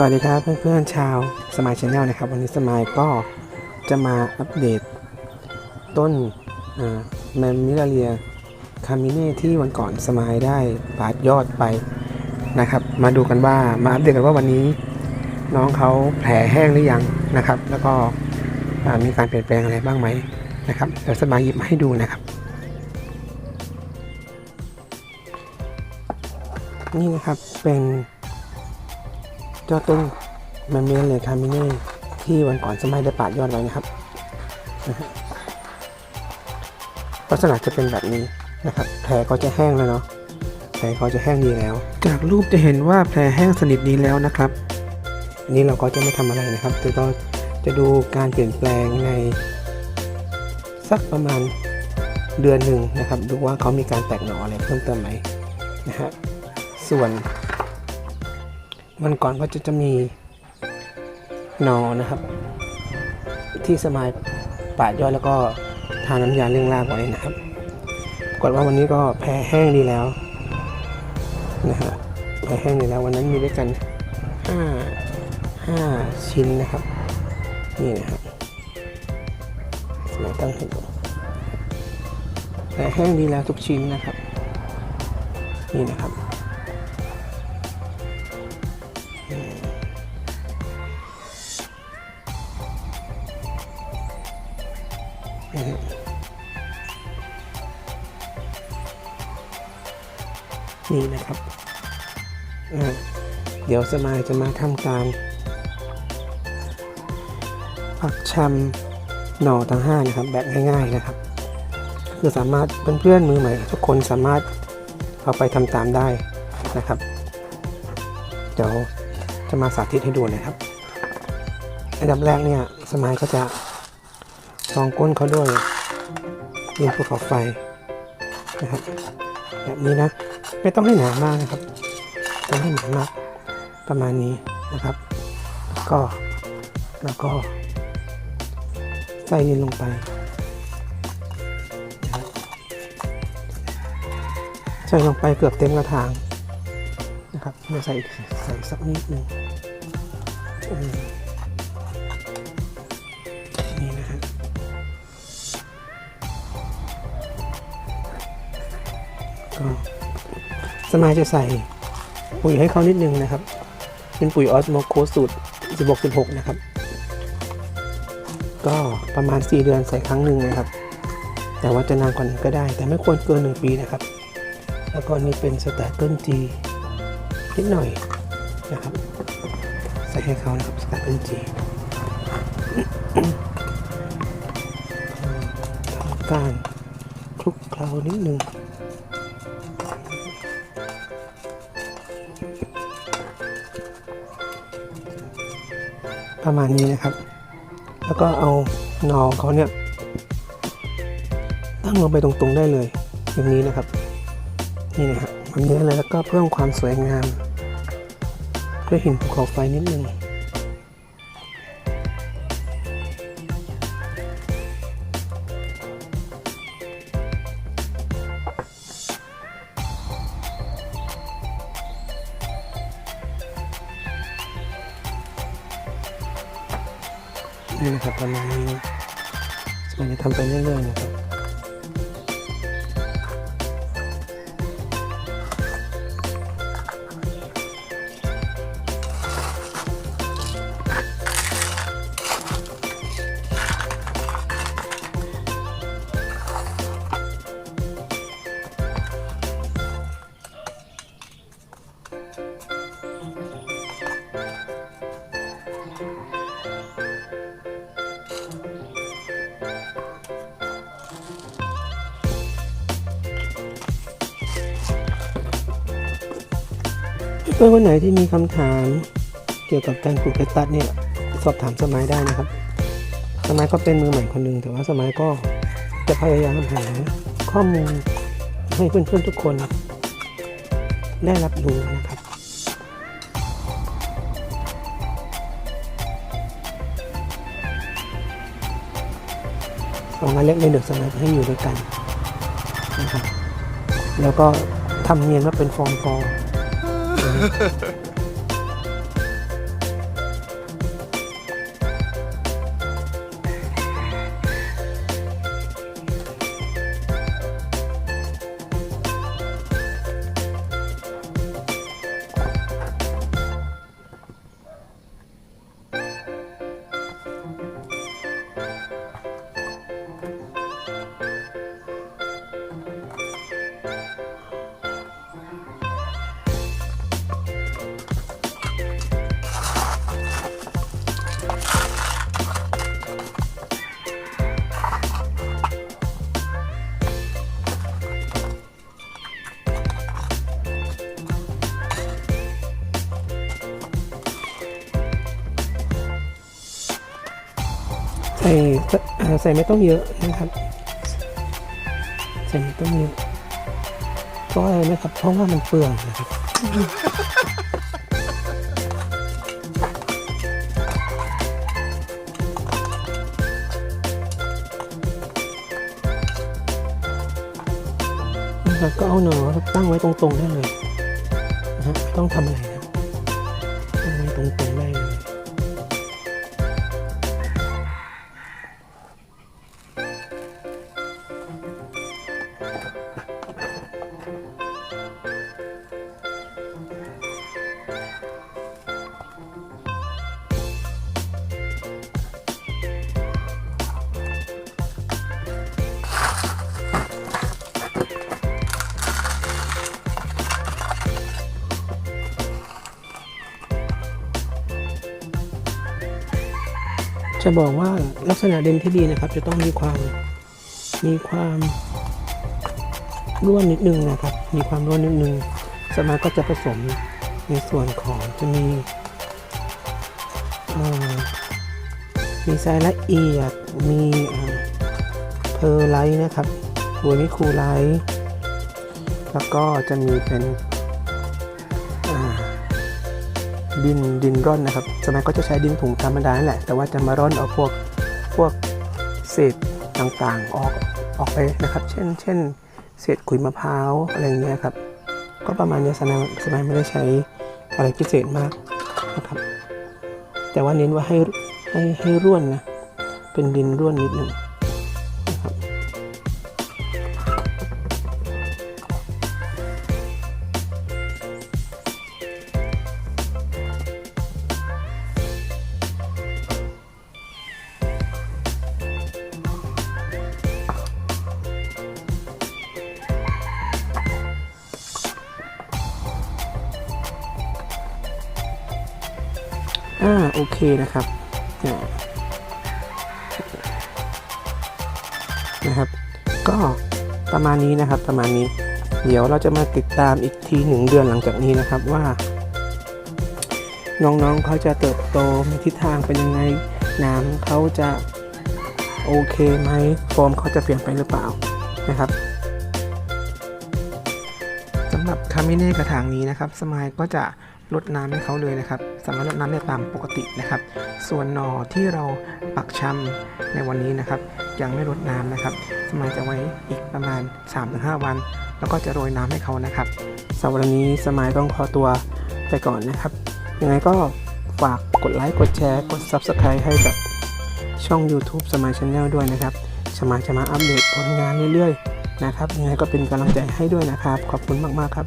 สวัสดีครับเพื่อนๆชาวสมายชาแนลนะครับ วันนี้สมายก็จะมาอัปเดตต้นแมมมิลาเรียคามิเน่ที่วันก่อนสมายได้ปาดยอดไปนะครับ มาดูกันว่ามาอัปเดตกันว่าวันนี้น้องเขาแผลแห้งหรือยังนะครับ แล้วก็มีการเปลี่ยนแปลงอะไรบ้างไหมนะครับเดี๋ยวสมายหยิบมาให้ดูนะครับ นี่นะครับเป็น เจ้าต้นแมมเมีนเลยคามิเน่ที่วันก่อนสมัยได้ปาดยอดไว้นะครับลักษณะจะเป็นแบบนี้นะครับ แผลก็จะแห้งแล้วเนาะแผลเขาจะแห้งดีแล้ว จากรูปจะเห็นว่าแผลแห้งสนิทดีแล้วนะครับ นี้เราก็จะไม่ทำอะไรนะครับแต่ก็จะดูการเปลี่ยนแปลงใน สักประมาณเดือนหนึ่งนะครับ ดูว่าเขามีการแตกหน่ออะไรเพิ่มเติมไหมนะฮะส่วน วันก่อนก็จะจะมีหนอนะครับ ที่สมายปาดยอดแล้วก็ทาน้ำยาเร่งรากไว้นะครับปรากฏว่าวันนี้ก็แพ้แห้งดีแล้วนะฮะแพ้แห้งดีแล้ววันนั้นมีด้วยกัน5 5ชิ้นนะครับ นี่นะครับสมายตั้งให้ดูแพ้แห้งดีแล้วทุกชิ้นนะครับ นี่นะครับ นี่นะครับ เดี๋ยวสมายจะมาทำการปักชำหน่อทั้งห้านะครับแบบง่าย ๆนะครับ คือสามารถเพื่อนๆมือใหม่ทุกคนสามารถเอาไปทำตามได้นะครับ เดี๋ยวจะมาสาธิตให้ดูนะครับอันดับแรกเนี่ยสมายก็จะรองก้นเขาด้วยดินภูเขาไฟนะครับแบบนี้นะ ไม่ต้องให้หนามากนะครับต้องให้หนามากประมาณนี้นะครับ ก็แล้วก็ใส่ดินลงไปใส่ลงไปเกือบเต็มกระถางนะครับเดี๋ยวใส่ใส่สักนิดหนึ่งนี่นะฮะก็ สมายจะใส่ปุ๋ยให้เขานิดนึงนะครับ เป็นปุ๋ยออสโมโคสูตร 16-16 นะครับ ก็ประมาณ 4 เดือนใส่ครั้งหนึ่งนะครับ แต่ว่าจะนานกว่านี้ก็ได้ แต่ไม่ควรเกิน 1 ปีนะครับ แล้วก็นี่เป็นสแตเกิลจีนิดหน่อยนะครับ ใส่ให้เขานะครับสแตเกิลจีทำการคลุกเคล้านิดนึง ประมาณนี้นะครับ แล้วก็เอาหนอของเขาเนี่ยตั้งลงไปตรงๆได้เลยอย่างนี้นะครับ นี่นะครับมันเนื้อเลยแล้วก็เพิ่มความสวยงามด้วยหินภูเขาไฟนิดนึง นี่นะครับประมาณนี้มันจะทำไปเรื่อยๆนะครับ เพื่อนคนไหนที่มีคำถามเกี่ยวกับการปลูกเพชรตัดเนี่ยสอบถามสมัยได้นะครับ สมัยก็เป็นมือใหม่คนหนึ่งแต่ว่าสมัยก็จะพยายามหาข้อมูลให้เพื่อนๆทุกคนได้รับรู้นะครับสองอันเล็กในเดือดสมัยให้อยู่ด้วยกันนะครับแล้วก็ทำเนียนว่าเป็นฟองฟอง Ha ha ha. ส่ใส่ไม่ต้องเยอะนะครับใส่ไม่ต้องเยอะเพราะอะไรนะครับเพราะว่ามันเปลืองนะครับนะครับก็เอาหนอตั้งไว้ตรงๆได้เลยนะฮะต้องทำอะไรนะตั้งไว้ตรงๆ จะบอกว่าลักษณะเด่นที่ดีนะครับ จะต้องมีความมีความร่วนนิดนึงนะครับ มีความร่วนนิดนึงสมาก็จะผสมในส่วนของจะมีมีทรายละเอียด มีเพอร์ไลท์นะครับบัวมิคูไลท์แล้วก็จะมีเป็น ดินดินร่อนนะครับ สมัยก็จะใช้ดินถุงธรรมดาแหละ แต่ว่าจะมาร่อนเอาพวกพวกเศษต่างๆออกออกไปนะครับ เช่น เช่น เศษขุยมะพร้าวอะไรอย่างเงี้ยครับ ก็ประมาณนี้สมัยสมัยไม่ได้ใช้อะไรพิเศษมากนะครับ แต่ว่าเน้นว่าให้ให้ให้ร่วนนะ เป็นดินร่วนนิดหนึ่ง อ่าโอเคนะครับนะครับ ก็ประมาณนี้นะครับประมาณนี้ เดี๋ยวเราจะมาติดตามอีกทีหนึ่งเดือนหลังจากนี้นะครับว่า น้องๆเขาจะเติบโตมีทิศทางเป็นยังไงน้ำเขาจะโอเคไหมฟอร์มเขาจะเปลี่ยนไปหรือเปล่านะครับสำหรับคาเมเน่กระถางนี้นะครับ สมายก็จะ ลดน้ำให้เขาเลยนะครับสามารถลดน้ำได้ตามปกตินะครับ ส่วนหน่อที่เราปักชำในวันนี้นะครับ ยังไม่ลดน้ำนะครับสมายจะไว้อีกประมาณ 3-5 วัน แล้วก็จะโรยน้ำให้เขานะครับสำหรับวันนี้สมายต้องขอตัวไปก่อนนะครับ ยังไงก็ฝากกดไลค์กดแชร์กด Subscribe ให้กับช่อง YouTube สมายชาแนลด้วยนะครับสมายจะมาอัปเดตผลงานเรื่อยๆนะครับยังไงก็เป็นกำลังใจให้ด้วยนะครับ ขอบคุณมากๆครับ